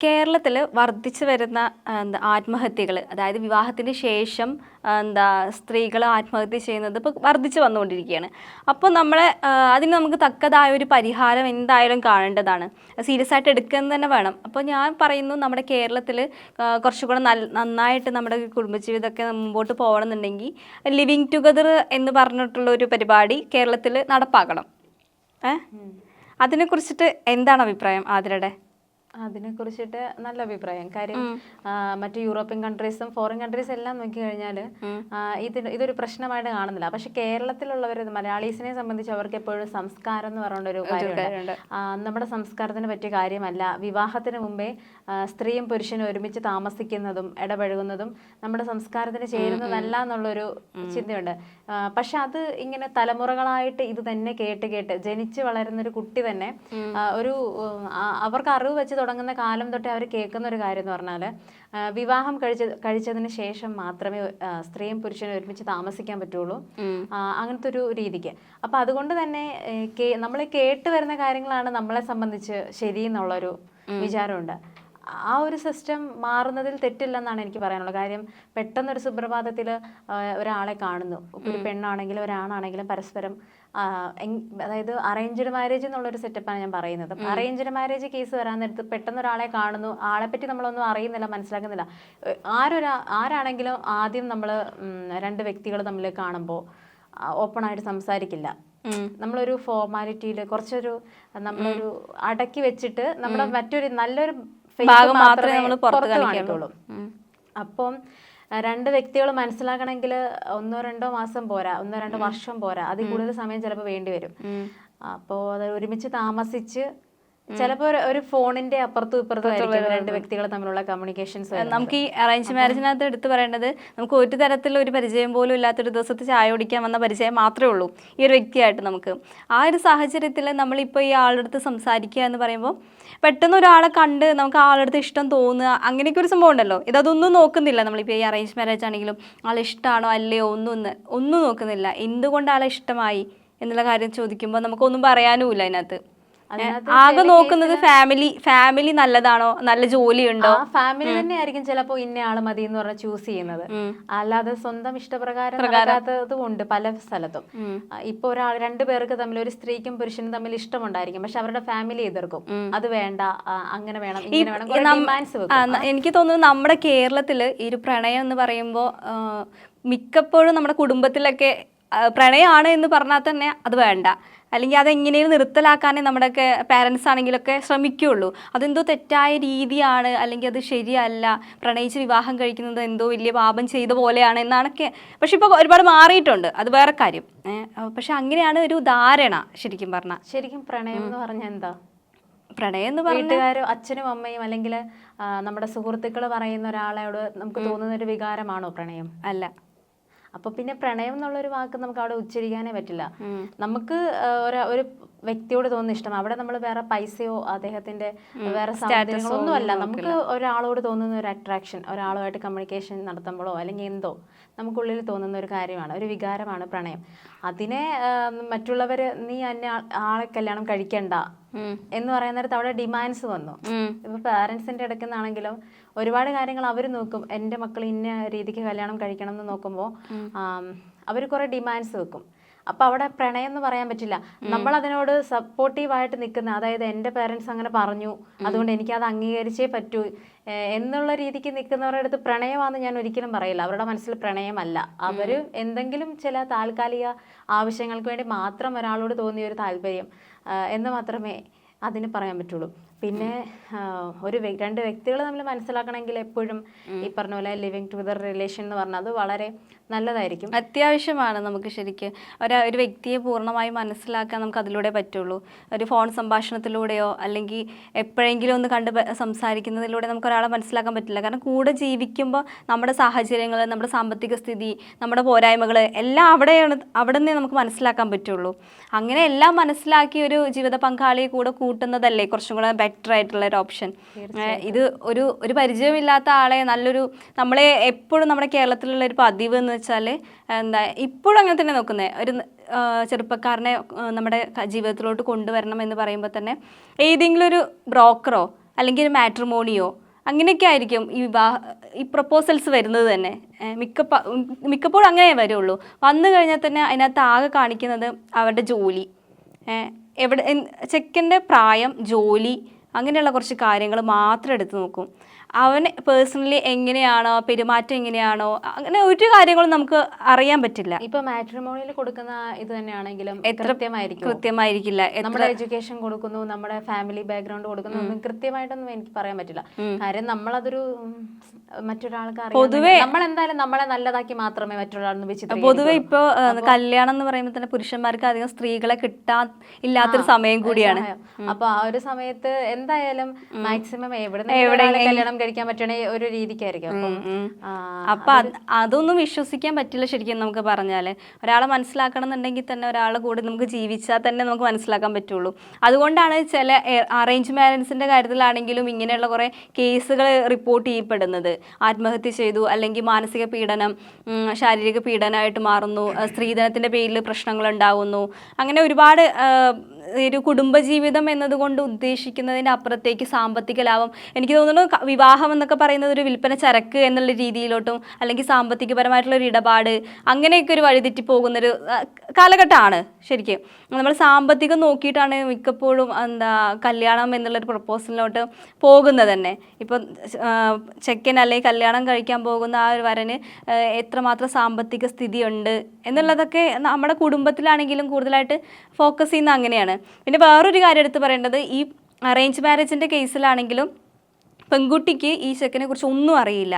കേരളത്തിൽ വർദ്ധിച്ചു വരുന്ന എന്താ ആത്മഹത്യകൾ അതായത് വിവാഹത്തിന് ശേഷം എന്താ സ്ത്രീകൾ ആത്മഹത്യ ചെയ്യുന്നത് ഇപ്പോൾ വർദ്ധിച്ചു വന്നുകൊണ്ടിരിക്കുകയാണ്. അപ്പോൾ നമ്മളെ അതിന് നമുക്ക് തക്കതായ ഒരു പരിഹാരം എന്തായാലും കാണേണ്ടതാണ്. സീരിയസ് ആയിട്ട് എടുക്കുന്നത് തന്നെ വേണം. അപ്പോൾ ഞാൻ പറയുന്നു നമ്മുടെ കേരളത്തിൽ കുറച്ചുകൂടെ നല്ല നന്നായിട്ട് നമ്മുടെ കുടുംബജീവിതമൊക്കെ മുമ്പോട്ട് പോകണമെന്നുണ്ടെങ്കിൽ ലിവിങ് ടുഗദർ എന്ന് പറഞ്ഞിട്ടുള്ള ഒരു പരിപാടി കേരളത്തിൽ നടപ്പാക്കണം. ഏ? അതിനെക്കുറിച്ചിട്ട് എന്താണ് അഭിപ്രായം ആതിരയുടെ? അതിനെ കുറിച്ചിട്ട് നല്ല അഭിപ്രായം. കാര്യം മറ്റു യൂറോപ്യൻ കൺട്രീസും ഫോറിൻ കൺട്രീസും എല്ലാം നോക്കി കഴിഞ്ഞാൽ ഇതിന് ഇതൊരു പ്രശ്നമായിട്ട് കാണുന്നില്ല. പക്ഷെ കേരളത്തിലുള്ളവർ മലയാളീസിനെ സംബന്ധിച്ച് അവർക്ക് എപ്പോഴും സംസ്കാരം എന്ന് പറയുന്ന ഒരു കാര്യമുണ്ട്. നമ്മുടെ സംസ്കാരത്തിന് പറ്റിയ കാര്യമല്ല. വിവാഹത്തിന് മുമ്പേ സ്ത്രീയും പുരുഷനും ഒരുമിച്ച് താമസിക്കുന്നതും ഇടപഴകുന്നതും നമ്മുടെ സംസ്കാരത്തിന് ചേരുന്നതല്ല എന്നുള്ളൊരു ചിന്തയുണ്ട്. പക്ഷെ അത് ഇങ്ങനെ തലമുറകളായിട്ട് ഇത് തന്നെ കേട്ട് കേട്ട് ജനിച്ച് വളരുന്ന ഒരു കുട്ടി തന്നെ ഒരു അവർക്ക് അറിവ് വെച്ച് തുടങ്ങുന്ന കാലം തൊട്ടേ അവർ കേൾക്കുന്ന ഒരു കാര്യം എന്ന് പറഞ്ഞാൽ വിവാഹം കഴിച്ച കഴിച്ചതിന് ശേഷം മാത്രമേ സ്ത്രീയും പുരുഷനും ഒരുമിച്ച് താമസിക്കാൻ പറ്റുള്ളൂ. അങ്ങനത്തെ ഒരു രീതിക്ക്. അപ്പൊ അതുകൊണ്ട് തന്നെ നമ്മൾ കേട്ട് വരുന്ന കാര്യങ്ങളാണ് നമ്മളെ സംബന്ധിച്ച് ശരി എന്നുള്ളൊരു വിചാരമുണ്ട്. ആ ഒരു സിസ്റ്റം മാറുന്നതിൽ തെറ്റില്ലെന്നാണ് എനിക്ക് പറയാനുള്ളത്. കാര്യം പെട്ടെന്നൊരു സുപ്രഭാതത്തിൽ ഒരാളെ കാണുന്നു. ഒരു പെണ്ണാണെങ്കിലും ഒരാണാണെങ്കിലും പരസ്പരം അതായത് അറേഞ്ച്ഡ് മാരേജ് എന്നുള്ളൊരു സെറ്റപ്പാണ് ഞാൻ പറയുന്നത്. അറേഞ്ച്ഡ് മാരേജ് കേസ് വരാൻ നേരത്ത് പെട്ടെന്ന് ഒരാളെ കാണുന്നു. ആളെ പറ്റി നമ്മളൊന്നും അറിയുന്നില്ല മനസ്സിലാക്കുന്നില്ല. ആരൊരാ ആരാണെങ്കിലും ആദ്യം നമ്മൾ രണ്ട് വ്യക്തികൾ തമ്മിൽ കാണുമ്പോൾ ഓപ്പൺ ആയിട്ട് സംസാരിക്കില്ല. നമ്മളൊരു ഫോർമാലിറ്റിയിൽ കുറച്ചൊരു നമ്മളൊരു അടക്കി വെച്ചിട്ട് നമ്മുടെ മറ്റൊരു നല്ലൊരു ഭാഗം മാത്രമേ നമ്മൾ പുറത്ത്. കാണിക്കുള്ളൂ. അപ്പം രണ്ട് വ്യക്തികൾ മനസ്സിലാക്കണമെങ്കിൽ ഒന്നോ രണ്ടോ മാസം പോരാ ഒന്നോ രണ്ടോ വർഷം പോരാ. അതിൽ കൂടുതൽ സമയം ചിലപ്പോൾ വേണ്ടി വരും. അപ്പോൾ അത് ഒരുമിച്ച് താമസിച്ച് ചിലപ്പോൾ ഒരു- ഫോണിന്റെ അപ്പുറത്തും ഇപ്പുറത്തും രണ്ട് വ്യക്തികൾ തമ്മിലുള്ള കമ്മ്യൂണിക്കേഷൻസ് നമുക്ക് ഈ അറേഞ്ച് മാരേജിനകത്ത് എടുത്തു പറയേണ്ടത് നമുക്ക് ഒരു തരത്തിലുള്ള ഒരു പരിചയം പോലും ഇല്ലാത്ത ഒരു ദിവസത്തെ ചായ കുടിക്കാൻ വന്ന പരിചയം മാത്രമേ ഉള്ളൂ ഈ ഒരു വ്യക്തിയായിട്ട് നമുക്ക്. ആ ഒരു സാഹചര്യത്തിൽ നമ്മളിപ്പോൾ ഈ ആളുടെ അടുത്ത് സംസാരിക്കുക എന്ന് പറയുമ്പോൾ പെട്ടെന്ന് ഒരാളെ കണ്ട് നമുക്ക് ആളുടെ അടുത്ത് ഇഷ്ടം തോന്നുക അങ്ങനെയൊക്കെ ഒരു സംഭവം ഉണ്ടല്ലോ. ഇതൊന്നും നോക്കുന്നില്ല നമ്മളിപ്പോൾ ഈ അറേഞ്ച് മാരേജ് ആണെങ്കിലും ആളെ ഇഷ്ടമാണോ അല്ലയോ ഒന്നും ഒന്ന് നോക്കുന്നില്ല. എന്തുകൊണ്ട് ആളെ ഇഷ്ടമായി എന്നുള്ള കാര്യം ചോദിക്കുമ്പോൾ നമുക്കൊന്നും പറയാനുമില്ല അതിനകത്ത്. ആകെ നോക്കുന്നത് ഫാമിലി ഫാമിലി നല്ലതാണോ? നല്ല ജോലി ഉണ്ടോ ഫാമിലി തന്നെ ആയിരിക്കും ചിലപ്പോ ഇന്ന ആൾ മതി എന്ന് പറഞ്ഞ് ചൂസ് ചെയ്യുന്നത്. അല്ലാതെ സ്വന്തം ഇഷ്ടപ്രകാരം നടക്കാത്തതും ഉണ്ട് പല സ്ഥലത്തും. ഇപ്പൊ ഒരാൾ രണ്ടു പേർക്ക് തമ്മിൽ ഒരു സ്ത്രീക്കും പുരുഷനും തമ്മിൽ ഇഷ്ടമുണ്ടായിരിക്കും. പക്ഷെ അവരുടെ ഫാമിലി എതിർക്കും. അത് വേണ്ട അങ്ങനെ വേണം ഇങ്ങനെ വേണം എനിക്ക് തോന്നുന്നു നമ്മുടെ കേരളത്തിൽ ഈ ഒരു പ്രണയം എന്ന് പറയുമ്പോ മിക്കപ്പോഴും നമ്മുടെ കുടുംബത്തിലൊക്കെ പ്രണയമാണ് എന്ന് പറഞ്ഞാൽ തന്നെ അത് വേണ്ട. അല്ലെങ്കിൽ അതെങ്ങനെയും നിർത്തലാക്കാനേ നമ്മുടെയൊക്കെ പാരൻസ് ആണെങ്കിലൊക്കെ ശ്രമിക്കുകയുള്ളൂ. അതെന്തോ തെറ്റായ രീതിയാണ് അല്ലെങ്കിൽ അത് ശരിയല്ല. പ്രണയിച്ച് വിവാഹം കഴിക്കുന്നത് എന്തോ വലിയ പാപം ചെയ്ത പോലെയാണ് എന്നാണൊക്കെ പക്ഷെ ഇപ്പോൾ ഒരുപാട് മാറിയിട്ടുണ്ട്. അത് വേറെ കാര്യം. പക്ഷെ അങ്ങനെയാണ് ഒരു ധാരണ ശരിക്കും പറഞ്ഞാൽ. ശരിക്കും പ്രണയം എന്ന് പറഞ്ഞാൽ എന്താ? പ്രണയം എന്ന് വീട്ടുകാരും അച്ഛനും അമ്മയും അല്ലെങ്കിൽ നമ്മുടെ സുഹൃത്തുക്കൾ പറയുന്ന ഒരാളോട് നമുക്ക് തോന്നുന്ന ഒരു വികാരമാണോ പ്രണയം? അല്ല. അപ്പൊ പിന്നെ പ്രണയം എന്നുള്ള ഒരു വാക്ക് നമുക്ക് അവിടെ ഉച്ചരിക്കാനേ പറ്റില്ല. നമുക്ക് ഒരു വ്യക്തിയോട് തോന്നുന്ന ഇഷ്ടം. അവിടെ നമ്മൾ വേറെ പൈസയോ അദ്ദേഹത്തിന്റെ വേറെ ഒന്നും അല്ല നമുക്ക് ഒരാളോട് തോന്നുന്ന ഒരു അട്രാക്ഷൻ ഒരാളുമായിട്ട് കമ്മ്യൂണിക്കേഷൻ നടത്തുമ്പോഴോ അല്ലെങ്കിൽ എന്തോ നമുക്കുള്ളിൽ തോന്നുന്ന ഒരു കാര്യമാണ് ഒരു വികാരമാണ് പ്രണയം. അതിനെ മറ്റുള്ളവര് നീ അന്നെ ആളെ കല്യാണം കഴിക്കണ്ട എന്ന് പറയുന്ന നേരത്ത് അവിടെ ഡിമാൻഡ്സ് വന്നു. ഇപ്പൊ പാരന്റ്സിന്റെ അടുക്കുന്നാണെങ്കിലും ഒരുപാട് കാര്യങ്ങൾ അവർ നോക്കും. എന്റെ മക്കൾ ഇന്ന രീതിക്ക് കല്യാണം കഴിക്കണം എന്ന് നോക്കുമ്പോൾ അവർ കുറേ ഡിമാൻഡ്സ് വെക്കും. അപ്പൊ അവിടെ പ്രണയം എന്ന് പറയാൻ പറ്റില്ല. നമ്മൾ അതിനോട് സപ്പോർട്ടീവായിട്ട് നിൽക്കുന്ന അതായത് എന്റെ പേരൻസ് അങ്ങനെ പറഞ്ഞു അതുകൊണ്ട് എനിക്ക് അത് അംഗീകരിച്ചേ പറ്റൂ എന്നുള്ള രീതിക്ക് നിൽക്കുന്നവരുടെ അടുത്ത് പ്രണയമാണെന്ന് ഞാൻ ഒരിക്കലും പറയില്ല. അവരുടെ മനസ്സിൽ പ്രണയമല്ല. അവർ എന്തെങ്കിലും ചില താൽക്കാലിക ആവശ്യങ്ങൾക്ക് വേണ്ടി മാത്രം ഒരാളോട് തോന്നിയ ഒരു താല്പര്യം എന്ന് മാത്രമേ അതിന് പറയാൻ പറ്റുള്ളൂ. പിന്നെ ഒരു രണ്ട് വ്യക്തികൾ നമ്മൾ മനസ്സിലാക്കണമെങ്കിൽ എപ്പോഴും ഈ പറഞ്ഞ പോലെ ലിവിങ് ടുഗദർ റിലേഷൻ എന്ന് പറഞ്ഞാൽ അത് വളരെ നല്ലതായിരിക്കും. അത്യാവശ്യമാണ് നമുക്ക് ശരിക്കും. ഒരു ഒരു വ്യക്തിയെ പൂർണമായി മനസ്സിലാക്കാൻ നമുക്ക് അതിലൂടെ പറ്റുള്ളൂ. ഒരു ഫോൺ സംഭാഷണത്തിലൂടെയോ അല്ലെങ്കിൽ എപ്പോഴെങ്കിലും ഒന്ന് കണ്ട് സംസാരിക്കുന്നതിലൂടെ നമുക്ക് ഒരാളെ മനസ്സിലാക്കാൻ പറ്റില്ല. കാരണം കൂടെ ജീവിക്കുമ്പോൾ നമ്മുടെ സാഹചര്യങ്ങൾ നമ്മുടെ സാമ്പത്തിക സ്ഥിതി നമ്മുടെ പോരായ്മകൾ എല്ലാം അവിടെയാണ് അവിടെ നിന്നേ നമുക്ക് മനസ്സിലാക്കാൻ പറ്റുള്ളൂ. അങ്ങനെ എല്ലാം മനസ്സിലാക്കി ഒരു ജീവിത പങ്കാളിയെ കൂടെ കൂട്ടുന്നതല്ലേ കുറച്ചും കൂടെ ബെറ്റർ ആയിട്ടുള്ള ഒരു ഓപ്ഷൻ ഇത് ഒരു ഒരു പരിചയമില്ലാത്ത ആളെ നല്ലൊരു നമ്മളെ എപ്പോഴും നമ്മുടെ കേരളത്തിലുള്ള ഒരു പതിവ് എന്ന് വെച്ചാൽ എന്താ ഇപ്പോഴും അങ്ങനെ തന്നെ നോക്കുന്നത് ഒരു ചെറുപ്പക്കാരനെ നമ്മുടെ ജീവിതത്തിലോട്ട് കൊണ്ടുവരണം എന്ന് പറയുമ്പോൾ തന്നെ ഏതെങ്കിലും ഒരു ബ്രോക്കറോ അല്ലെങ്കിൽ ഒരു മാട്രിമോണിയോ അങ്ങനെയൊക്കെ ആയിരിക്കും ഈ വിവാഹ ഈ പ്രപ്പോസൽസ് വരുന്നത് തന്നെ. മിക്ക മിക്കപ്പോഴും അങ്ങനെ വരുള്ളൂ. വന്നു കഴിഞ്ഞാൽ തന്നെ അതിനകത്ത് ആകെ കാണിക്കുന്നത് അവരുടെ ജോലി. എവിടെ ചെക്കന്റെ പ്രായം ജോലി അങ്ങനെയുള്ള കുറച്ച് കാര്യങ്ങൾ മാത്രം എടുത്തു നോക്കും. അവൻ പേഴ്സണലി എങ്ങനെയാണോ പെരുമാറ്റം എങ്ങനെയാണോ അങ്ങനെ ഒരു കാര്യങ്ങളും നമുക്ക് അറിയാൻ പറ്റില്ല. ഇപ്പൊ മാട്രിമോണിയിൽ കൊടുക്കുന്ന ഇത് തന്നെയാണെങ്കിലും കൃത്യമായിരിക്കും കൃത്യമായിരിക്കില്ല. നമ്മുടെ എഡ്യൂക്കേഷൻ കൊടുക്കുന്നു നമ്മുടെ ഫാമിലി ബാക്ക്ഗ്രൗണ്ട് കൊടുക്കുന്നു ഒന്നും കൃത്യമായിട്ടൊന്നും എനിക്ക് പറയാൻ പറ്റില്ല. കാര്യം നമ്മളതൊരു മറ്റൊരാൾക്ക് അറിയാൻ നമ്മൾ എന്തായാലും നമ്മളെ നല്ലതാക്കി മാത്രമേ മറ്റൊരാളെന്ന് പൊതുവെ ഇപ്പോ കല്യാണം എന്ന് പറയുമ്പോൾ തന്നെ പുരുഷന്മാർക്ക് അധികം സ്ത്രീകളെ കിട്ടാൻ ഇല്ലാത്തൊരു സമയം കൂടിയാണ്. അപ്പൊ ആ ഒരു സമയത്ത് എന്തായാലും മാക്സിമം എവിടെ കല്യാണം കഴിക്കാൻ പറ്റണ ഒരു രീതിക്കായിരിക്കും. അപ്പൊ അതൊന്നും വിശ്വസിക്കാൻ പറ്റില്ല ശരിക്കും നമുക്ക് പറഞ്ഞാൽ. ഒരാളെ മനസ്സിലാക്കണം എന്നുണ്ടെങ്കിൽ തന്നെ ഒരാളെ കൂടെ നമുക്ക് ജീവിച്ചാൽ തന്നെ നമുക്ക് മനസ്സിലാക്കാൻ പറ്റുള്ളൂ. അതുകൊണ്ടാണ് ചില അറേഞ്ച് മാരേജിന്റെ കാര്യത്തിലാണെങ്കിലും ഇങ്ങനെയുള്ള കുറെ കേസുകൾ റിപ്പോർട്ട് ചെയ്യപ്പെടുന്നത്. ആത്മഹത്യ ചെയ്തു അല്ലെങ്കിൽ മാനസിക പീഡനം ശാരീരിക പീഡനമായിട്ട് മാറുന്നു സ്ത്രീധനത്തിന്റെ പേരിൽ പ്രശ്നങ്ങൾ ഉണ്ടാകുന്നു അങ്ങനെ ഒരുപാട് ഒരു കുടുംബജീവിതം എന്നതുകൊണ്ട് ഉദ്ദേശിക്കുന്നതിന്റെ അപ്പുറത്തേക്ക് സാമ്പത്തിക ലാഭം. എനിക്ക് തോന്നുന്നു വിവാഹം എന്നൊക്കെ പറയുന്നത് ഒരു വിൽപ്പന ചരക്ക് എന്നുള്ള രീതിയിലോട്ടും അല്ലെങ്കിൽ സാമ്പത്തികപരമായിട്ടുള്ള ഒരു ഇടപാട് അങ്ങനെയൊക്കെ ഒരു വഴിതെറ്റി പോകുന്നൊരു കാലഘട്ടമാണ് ശരിക്കും. നമ്മൾ സാമ്പത്തികം നോക്കിയിട്ടാണ് മിക്കപ്പോഴും എന്താ കല്യാണം എന്നുള്ളൊരു പ്രപ്പോസലിലോട്ട് പോകുന്നത് തന്നെ. ഇപ്പം ചെക്കൻ അല്ലെങ്കിൽ കല്യാണം കഴിക്കാൻ പോകുന്ന ആ ഒരു വരന് എത്രമാത്രം സാമ്പത്തിക സ്ഥിതിയുണ്ട് എന്നുള്ളതൊക്കെ നമ്മുടെ കുടുംബത്തിലാണെങ്കിലും കൂടുതലായിട്ട് ഫോക്കസ് ചെയ്യുന്ന അങ്ങനെയാണ്. പിന്നെ വേറൊരു കാര്യം എടുത്ത് പറയേണ്ടത് ഈ അറേഞ്ച് മാരേജിന്റെ കേസിലാണെങ്കിലും പെൺകുട്ടിക്ക് ഈ ചെക്കനെ കുറിച്ച് ഒന്നും അറിയില്ല.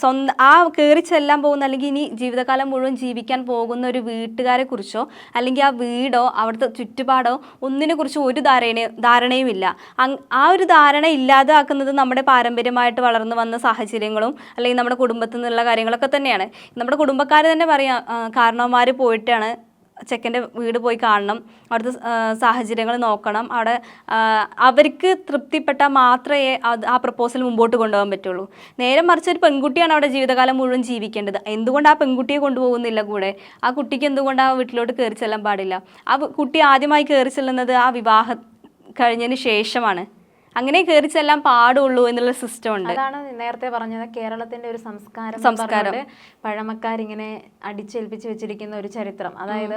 സ്വന്തം ആ കയറി ചെല്ലാൻ പോകുന്ന അല്ലെങ്കിൽ ഇനി ജീവിതകാലം മുഴുവൻ ജീവിക്കാൻ പോകുന്ന ഒരു വീട്ടുകാരെ കുറിച്ചോ അല്ലെങ്കിൽ ആ വീടോ അവിടുത്തെ ചുറ്റുപാടോ ഒന്നിനെ കുറിച്ച് ഒരു ധാരണ ധാരണയും ഇല്ല. ആ ഒരു ധാരണ ഇല്ലാതാക്കുന്നത് നമ്മുടെ പാരമ്പര്യമായിട്ട് വളർന്നു വന്ന സാഹചര്യങ്ങളും അല്ലെങ്കിൽ നമ്മുടെ കുടുംബത്തിൽ നിന്നുള്ള കാര്യങ്ങളൊക്കെ തന്നെയാണ്. നമ്മുടെ കുടുംബക്കാർ തന്നെ പറയാം കാരണവന്മാർ പോയിട്ടാണ് ചെക്കന്റെ വീട് പോയി കാണണം. അവിടുത്തെ സാഹചര്യങ്ങൾ നോക്കണം. അവിടെ അവർക്ക് തൃപ്തിപ്പെട്ടാൽ മാത്രമേ അത് ആ പ്രപ്പോസൽ മുമ്പോട്ട് കൊണ്ടുപോകാൻ പറ്റുള്ളൂ. നേരെ മറിച്ച് ഒരു പെൺകുട്ടിയാണ് അവിടെ ജീവിതകാലം മുഴുവൻ ജീവിക്കേണ്ടത്. എന്തുകൊണ്ട് ആ പെൺകുട്ടിയെ കൊണ്ടുപോകുന്നില്ല കൂടെ? ആ കുട്ടിക്ക് എന്തുകൊണ്ട് ആ വീട്ടിലോട്ട് കയറി ചെല്ലാൻ പാടില്ല? ആ കുട്ടി ആദ്യമായി കയറി ചെല്ലുന്നത് ആ വിവാഹം കഴിഞ്ഞതിന് ശേഷമാണ്. അങ്ങനെ കയറി ചെല്ലാൻ പാടുള്ളൂ എന്നുള്ള സിസ്റ്റം ഉണ്ട് അതാണ് നേരത്തെ പറഞ്ഞത് കേരളത്തിന്റെ ഒരു സംസ്കാരം സംസ്കാരം. പഴമക്കാരിങ്ങനെ അടിച്ചേൽപ്പിച്ച് വെച്ചിരിക്കുന്ന ഒരു ചരിത്രം. അതായത്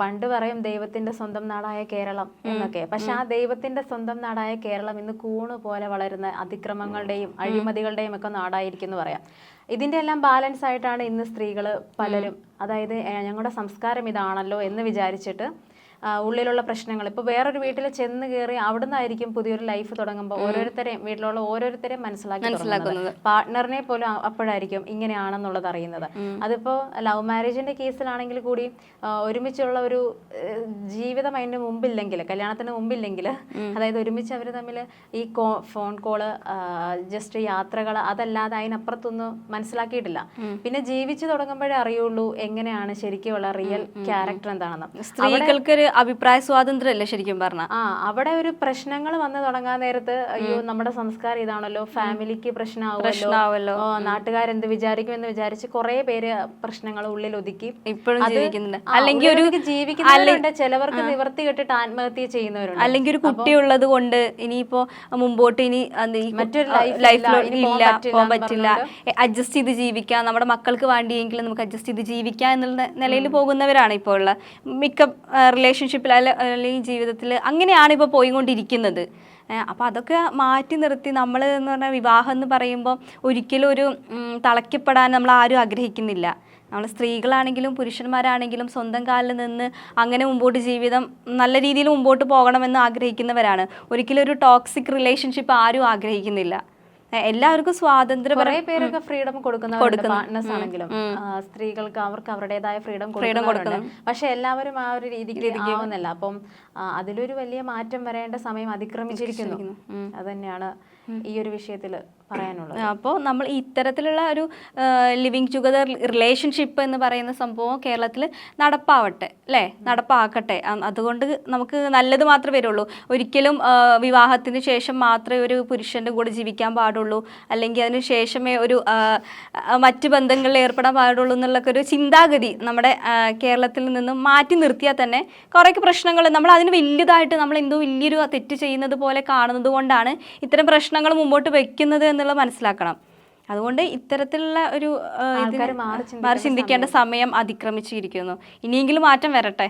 പണ്ട് പറയും ദൈവത്തിന്റെ സ്വന്തം നാടായ കേരളം എന്നൊക്കെ. പക്ഷെ ആ ദൈവത്തിന്റെ സ്വന്തം നാടായ കേരളം ഇന്ന് കൂണ് പോലെ വളരുന്ന അതിക്രമങ്ങളുടെയും അഴിമതികളുടെയും ഒക്കെ നാടായിരിക്കും പറയാം. ഇതിന്റെ എല്ലാം ബാലൻസ് ആയിട്ടാണ് ഇന്ന് സ്ത്രീകൾ പലരും അതായത് ഞങ്ങളുടെ സംസ്കാരം ഇതാണല്ലോ എന്ന് വിചാരിച്ചിട്ട് ഉള്ളിലുള്ള പ്രശ്നങ്ങൾ. ഇപ്പോൾ വേറൊരു വീട്ടിൽ ചെന്ന് കയറി അവിടുന്നായിരിക്കും പുതിയൊരു ലൈഫ് തുടങ്ങുമ്പോൾ ഓരോരുത്തരെയും വീട്ടിലുള്ള ഓരോരുത്തരെയും മനസ്സിലാക്കി മനസ്സിലാക്കുന്നത്. പാർട്ട്ണറിനെ പോലും അപ്പോഴായിരിക്കും ഇങ്ങനെയാണെന്നുള്ളത് അറിയുന്നത്. അതിപ്പോൾ ലവ് മാരേജിന്റെ കേസിലാണെങ്കിൽ കൂടി ഒരുമിച്ചുള്ള ഒരു ജീവിതം അതിന് മുമ്പില്ലെങ്കിൽ കല്യാണത്തിന് മുമ്പില്ലെങ്കിൽ അതായത് ഒരുമിച്ച് അവർ തമ്മിൽ ഈ കോ ഫോൺ കോൾ ജസ്റ്റ് യാത്രകൾ അതല്ലാതെ അതിനപ്പുറത്തൊന്നും മനസ്സിലാക്കിയിട്ടില്ല. പിന്നെ ജീവിച്ചു തുടങ്ങുമ്പോഴേ അറിയുള്ളൂ എങ്ങനെയാണ് ശരിക്കുമുള്ള റിയൽ ക്യാരക്ടർ എന്താണെന്ന്. സ്ത്രീകൾക്കൊരു അഭിപ്രായ സ്വാതന്ത്ര്യമല്ലേ ശരിക്കും പറഞ്ഞാൽ ആ അവിടെ ഒരു പ്രശ്നങ്ങൾ വന്ന് തുടങ്ങാൻ നേരത്ത് അയ്യോ നമ്മുടെ സംസ്കാരം ഇതാണല്ലോ ഫാമിലിക്ക് പ്രശ്നമാവുമല്ലോ. നാട്ടുകാരെന്ത് വിചാരിക്കും എന്ന് വിചാരിച്ച് കുറെ പേര് പ്രശ്നങ്ങൾ ഉള്ളിൽ ഒതുക്കി ഇപ്പോഴും ജീവിക്കുന്നുണ്ട്. അല്ലെങ്കിൽ ഒരു ജീവിക്കുന്ന ജീവിക്കുന്നവരുണ്ട്. ചിലവർക്ക് നിവർത്തി കെട്ടിട്ട് ആത്മഹത്യ ചെയ്യുന്നവരുണ്ട്. അല്ലെങ്കിൽ ഒരു കുട്ടി ഉള്ളത് കൊണ്ട് ഇനിയിപ്പോ മുമ്പോട്ട് ഇനി മറ്റൊരു ലൈഫിലോ ഇല്ല, പോകാൻ പറ്റില്ല അഡ്ജസ്റ്റ് ചെയ്ത് ജീവിക്കാം. നമ്മുടെ മക്കൾക്ക് വേണ്ടിയെങ്കിലും നമുക്ക് അഡ്ജസ്റ്റ് ചെയ്ത് ജീവിക്കാം എന്നുള്ള നിലയിൽ പോകുന്നവരാണ് ഇപ്പോൾ ഉള്ള മിക്ക റിലേഷൻഷിപ്പിൽ അല്ലെങ്കിൽ ജീവിതത്തിൽ അങ്ങനെയാണ് ഇപ്പോൾ പോയിക്കൊണ്ടിരിക്കുന്നത്. അപ്പോൾ അതൊക്കെ മാറ്റി നിർത്തി നമ്മൾ എന്ന് പറഞ്ഞാൽ വിവാഹം എന്ന് പറയുമ്പോൾ ഒരിക്കലും ഒരു തളയ്ക്കപ്പെടാൻ നമ്മൾ ആരും ആഗ്രഹിക്കുന്നില്ല. നമ്മൾ സ്ത്രീകളാണെങ്കിലും പുരുഷന്മാരാണെങ്കിലും സ്വന്തം കാലിൽ നിന്ന് അങ്ങനെ മുമ്പോട്ട് ജീവിതം നല്ല രീതിയിൽ മുമ്പോട്ട് പോകണമെന്ന് ആഗ്രഹിക്കുന്നവരാണ്. ഒരിക്കലും ഒരു ടോക്സിക് റിലേഷൻഷിപ്പ് ആരും ആഗ്രഹിക്കുന്നില്ല. എല്ലാവർക്കും സ്വാതന്ത്ര്യപരമായ പേരൊക്കെ ഫ്രീഡം കൊടുക്കുന്ന. പാർട്ട്നേഴ്സ് ആണെങ്കിലും. സ്ത്രീകൾക്ക് അവർക്ക് അവരുടേതായ ഫ്രീഡം കൊടുക്കുന്നവരുണ്ട്. പക്ഷെ എല്ലാവരും ആ ഒരു രീതിക്ക് ആവുന്നില്ല. അപ്പം അതിലൊരു വലിയ മാറ്റം വരേണ്ട സമയം അതിക്രമിച്ചിരിക്കുന്നു. അത് തന്നെയാണ് ഈ ഒരു വിഷയത്തിൽ പറയാനുള്ളത്. അപ്പോൾ നമ്മൾ ഇത്തരത്തിലുള്ള ഒരു ലിവിങ് ടുഗദർ റിലേഷൻഷിപ്പ് എന്ന് പറയുന്ന സംഭവം കേരളത്തിൽ നടപ്പാവട്ടെ അല്ലേ? നടപ്പാക്കട്ടെ. അതുകൊണ്ട് നമുക്ക് നല്ലത് മാത്രമേ വരുള്ളൂ. ഒരിക്കലും വിവാഹത്തിന് ശേഷം മാത്രമേ ഒരു പുരുഷന്റെ കൂടെ ജീവിക്കാൻ പാടുള്ളൂ. അല്ലെങ്കിൽ അതിന് ശേഷമേ ഒരു മറ്റ് ബന്ധങ്ങളിൽ ഏർപ്പെടാൻ പാടുള്ളൂ എന്നുള്ള ഒരു ചിന്താഗതി നമ്മുടെ കേരളത്തിൽ നിന്നും മാറ്റി നിർത്തിയാൽ തന്നെ കുറേ പ്രശ്നങ്ങൾ നമ്മൾ അതിന് വലിയതായിട്ട് നമ്മൾ എന്തോ വലിയൊരു തെറ്റ് ചെയ്യുന്നത് പോലെ കാണുന്നത് കൊണ്ടാണ് ഇത്തരം പ്രശ്നങ്ങൾ മുമ്പോട്ട് വെക്കുന്നത് എന്നുള്ളത് മനസ്സിലാക്കണം. അതുകൊണ്ട് ഇത്തരത്തിലുള്ള ഒരു മാറി ചിന്തിക്കേണ്ട സമയം അതിക്രമിച്ചിരിക്കുന്നു. ഇനിയെങ്കിലും മാറ്റം വരട്ടെ.